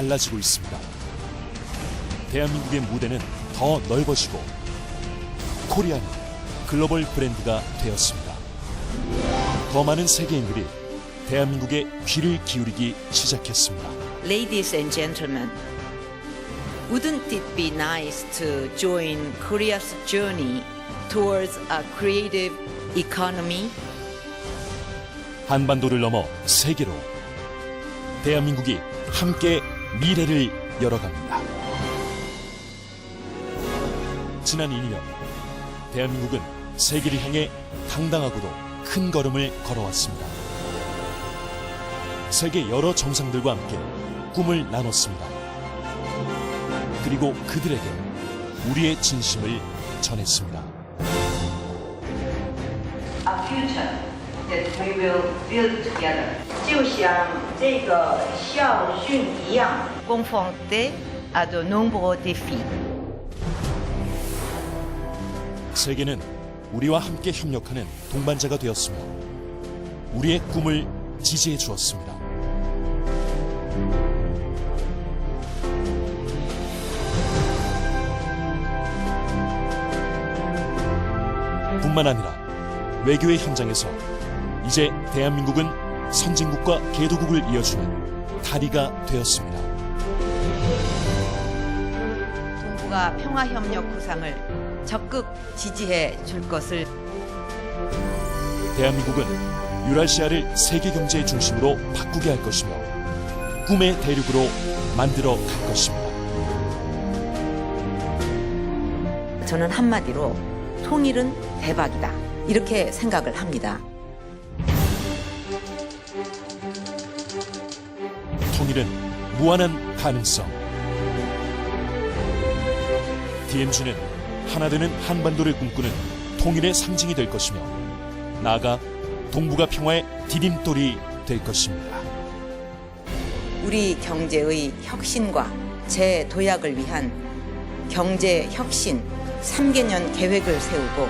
달라지고 있습니다. 대한민국의 무대는 더 넓어지고 코리아는 글로벌 브랜드가 되었습니다. 더 많은 세계인들이 대한민국에 귀를 기울이기 시작했습니다. Ladies and gentlemen, wouldn't it be nice to join Korea's journey towards a creative economy? 한반도를 넘어 세계로 대한민국이 함께 미래를 열어갑니다. 지난 2년 대한민국은 세계를 향해 당당하고도 큰 걸음을 걸어왔습니다. 세계 여러 정상들과 함께 꿈을 나눴습니다. 그리고 그들에게 우리의 진심을 전했습니다. a future that we will build together. 这个校训一样， Confronté à de nombreux défis. 세계는 우리와 함께 협력하는 동반자가 되었으며 우리의 꿈을 지지해 주었습니다. 뿐만 아니라 외교의 현장에서 이제 대한민국은 선진국과 개도국을 이어주는 다리가 되었습니다. 동북아 평화협력 구상을 적극 지지해 줄 것을 대한민국은 유랄시아를 세계 경제의 중심으로 바꾸게 할 것이며 꿈의 대륙으로 만들어 갈 것입니다. 저는 한마디로 통일은 대박이다. 이렇게 생각을 합니다. 통일은 무한한 가능성. DMZ는 하나 되는 한반도를 꿈꾸는 통일의 상징이 될 것이며 나아가 동북아 평화의 디딤돌이 될 것입니다. 우리 경제의 혁신과 재도약을 위한 경제 혁신 3개년 계획을 세우고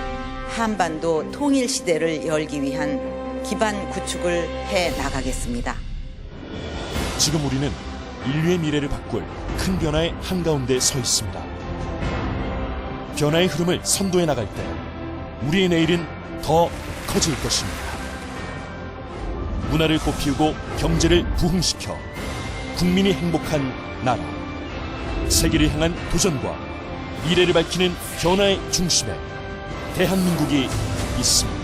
한반도 통일 시대를 열기 위한 기반 구축을 해 나가겠습니다. 지금 우리는 인류의 미래를 바꿀 큰 변화의 한가운데 서 있습니다. 변화의 흐름을 선도해 나갈 때 우리의 내일은 더 커질 것입니다. 문화를 꽃피우고 경제를 부흥시켜 국민이 행복한 나라. 세계를 향한 도전과 미래를 밝히는 변화의 중심에 대한민국이 있습니다.